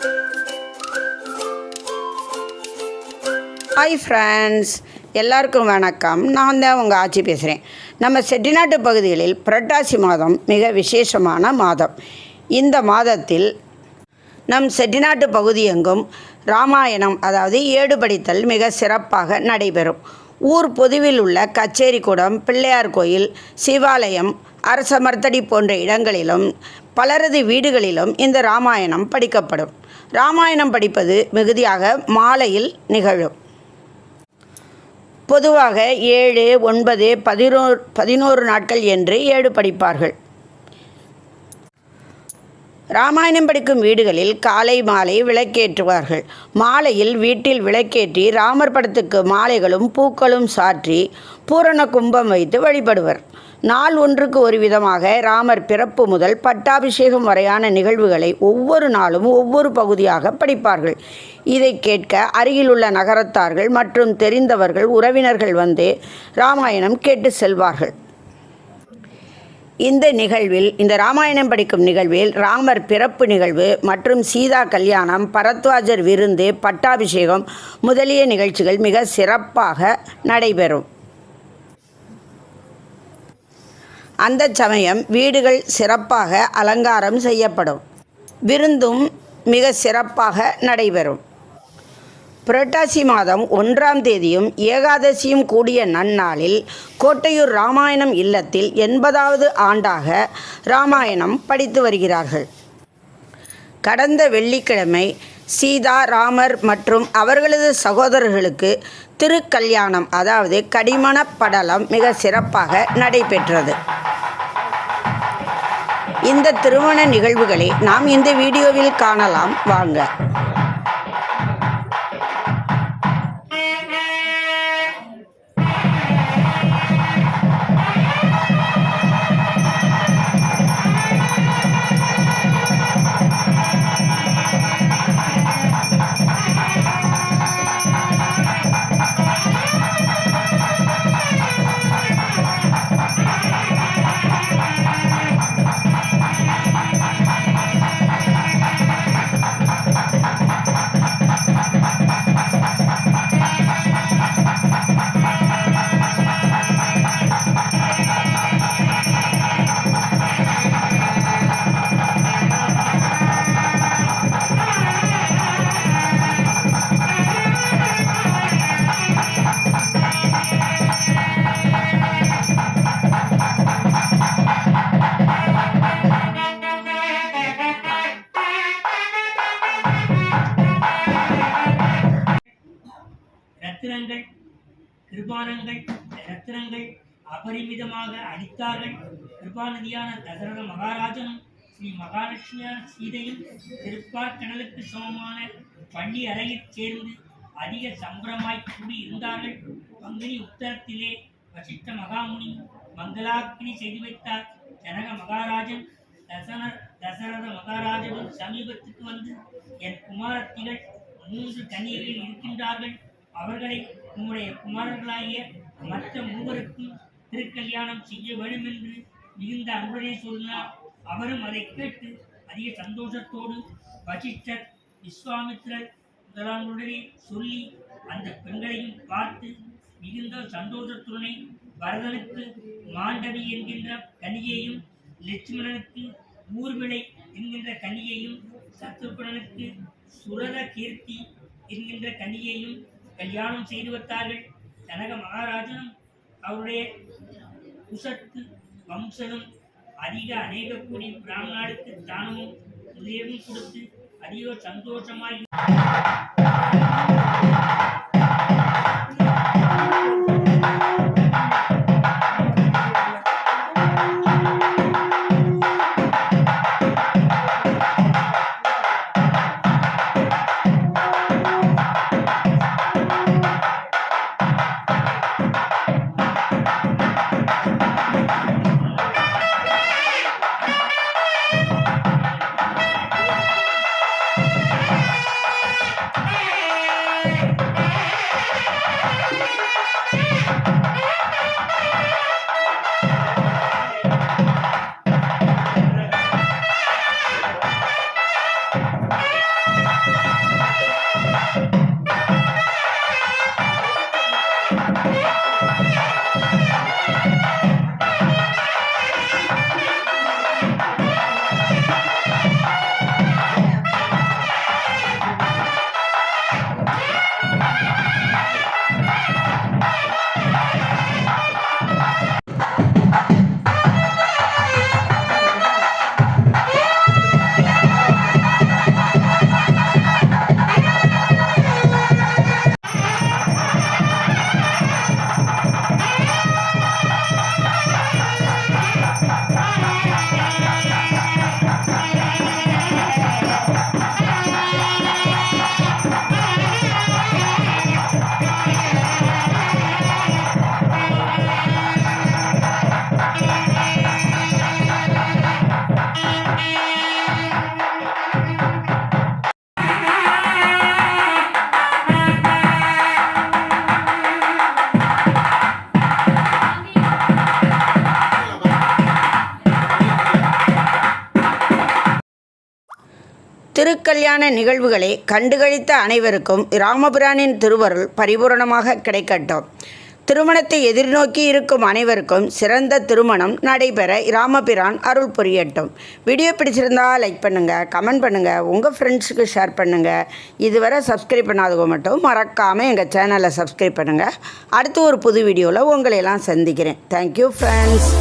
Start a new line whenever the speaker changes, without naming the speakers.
Hi friends எல்லாருக்கும் வணக்கம். நான் தான் உங்கள் ஆட்சி பேசுகிறேன் நம்ம செட்டிநாட்டு பகுதிகளில் புரட்டாசி மாதம் மிக விசேஷமான மாதம். இந்த மாதத்தில் நம் செட்டிநாட்டு பகுதியெங்கும் ராமாயணம் அதாவது ஏடு படித்தல் மிக சிறப்பாக நடைபெறும். ஊர் பொதுவில் உள்ள கச்சேரிக்கூடம் பிள்ளையார் கோயில் சிவாலயம் அரச மர்த்தடி போன்ற இடங்களிலும் பலரது வீடுகளிலும் இந்த ராமாயணம் படிக்கப்படும். ராமாயணம் படிப்பது மிகுதியாக மாலையில் நிகழும். பொதுவாக ஏழு ஒன்பது பதினோரு பதினோரு நாட்கள் என்று ஏழு படிப்பார்கள். ராமாயணம் படிக்கும் வீடுகளில் காலை மாலை விளக்கேற்றுவார்கள். மாலையில் வீட்டில் விளக்கேற்றி ராமர் படத்துக்கு மாலைகளும் பூக்களும் சாற்றி பூரண கும்பம் வைத்து வழிபடுவர். நாள் ஒன்றுக்கு ஒரு விதமாக ராமர் பிறப்பு முதல் பட்டாபிஷேகம் வரையான நிகழ்வுகளை ஒவ்வொரு நாளும் ஒவ்வொரு பகுதியாக படிப்பார்கள். இதை கேட்க அருகிலுள்ள நகரத்தார்கள் மற்றும் தெரிந்தவர்கள் உறவினர்கள் வந்து ராமாயணம் கேட்டு செல்வார்கள். இந்த நிகழ்வில் இந்த ராமாயணம் படிக்கும் நிகழ்வில் ராமர் பிறப்பு நிகழ்வு மற்றும் சீதா கல்யாணம் பரத்வாஜர் விருந்து பட்டாபிஷேகம் முதலிய நிகழ்ச்சிகள் மிக சிறப்பாக நடைபெறும். அந்த சமயம் வீடுகள் சிறப்பாக அலங்காரம் செய்யப்படும். விருந்தும் மிக சிறப்பாக நடைபெறும். புரட்டாசி மாதம் ஒன்றாம் தேதியும் ஏகாதசியும் கூடிய நன்னாளில் கோட்டையூர் ராமாயணம் இல்லத்தில் எண்பதாவது ஆண்டாக ராமாயணம் படித்து வருகிறார்கள். கடந்த வெள்ளிக்கிழமை சீதா ராமர் மற்றும் அவர்களது சகோதரர்களுக்கு திருக்கல்யாணம் அதாவது கடிமண படலம் மிக சிறப்பாக நடைபெற்றது. இந்த திருமண நிகழ்வுகளை நாம் இந்த வீடியோவில் காணலாம். வாங்க.
கிருபானங்கள் ரத்னங்கள் அபரிமிதமாக அடித்தார்கள். கிருபாநிதியான தசரத மகாராஜனும் ஸ்ரீ மகாலட்சுமியான சீதையும் திருப்பார்கடலுக்கு சமமான பள்ளி அறையில் சேர்ந்து அதிக சம்பரமாய் கூடி இருந்தார்கள் பங்குனி உத்தரத்திலே வசிஷ்ட மகாமுனி மங்களாக்கினி செய்து வைத்தார். ஜனக மகாராஜன் தசன தசரத மகாராஜனும் சமீபத்துக்கு வந்து என் குமாரத்திகள் மூன்று கன்னியர்கள் இருக்கின்றார்கள். அவர்களை உம்முடைய குமாரர்களாகிய மற்ற மூவருக்கும் திருக்கல்யாணம் செய்ய வேண்டும் என்று மிகுந்த அன்புடனே சொன்னார். அவரும் அதை கேட்டு அதிக சந்தோஷத்தோடு வசிஷ்டர் விஸ்வாமித்திரர் முதலானவருடனே சொல்லி அந்த பெண்களையும் பார்த்து மிகுந்த சந்தோஷத்துடனே பரதனுக்கு மாண்டவி என்கின்ற கனியையும் லட்சுமணனுக்கு ஊர்விளை என்கின்ற கனியையும் சத்ருபணனுக்கு சுரத கீர்த்தி என்கின்ற கனியையும் கல்யாணம் செய்து வைத்தார்கள் ஜனக மகாராஜனும் அவருடைய குசத்து வம்சனும் அதிக அநேக கூடி பிராமணாளுக்கு தானமும் உதயமும் கொடுத்து அதிக சந்தோஷமாகி
திருக்கல்யாண நிகழ்வுகளை கண்டுகளித்த அனைவருக்கும் ராமபிரானின் திருவருள் பரிபூரணமாக கிடைக்கட்டும். திருமணத்தை எதிர்நோக்கி இருக்கும் அனைவருக்கும் சிறந்த திருமணம் நடைபெற ராமபிரான் அருள் புரியட்டும். வீடியோ பிடிச்சிருந்தா லைக் பண்ணுங்கள் கமெண்ட் பண்ணுங்கள் உங்கள் ஃப்ரெண்ட்ஸுக்கு ஷேர் பண்ணுங்கள் இதுவரை சப்ஸ்கிரைப் பண்ணாதவங்க மட்டும் மறக்காமல் எங்கள் சேனலை சப்ஸ்கிரைப் பண்ணுங்கள் அடுத்து ஒரு புது வீடியோவில் உங்களையெல்லாம் சந்திக்கிறேன். Thank you friends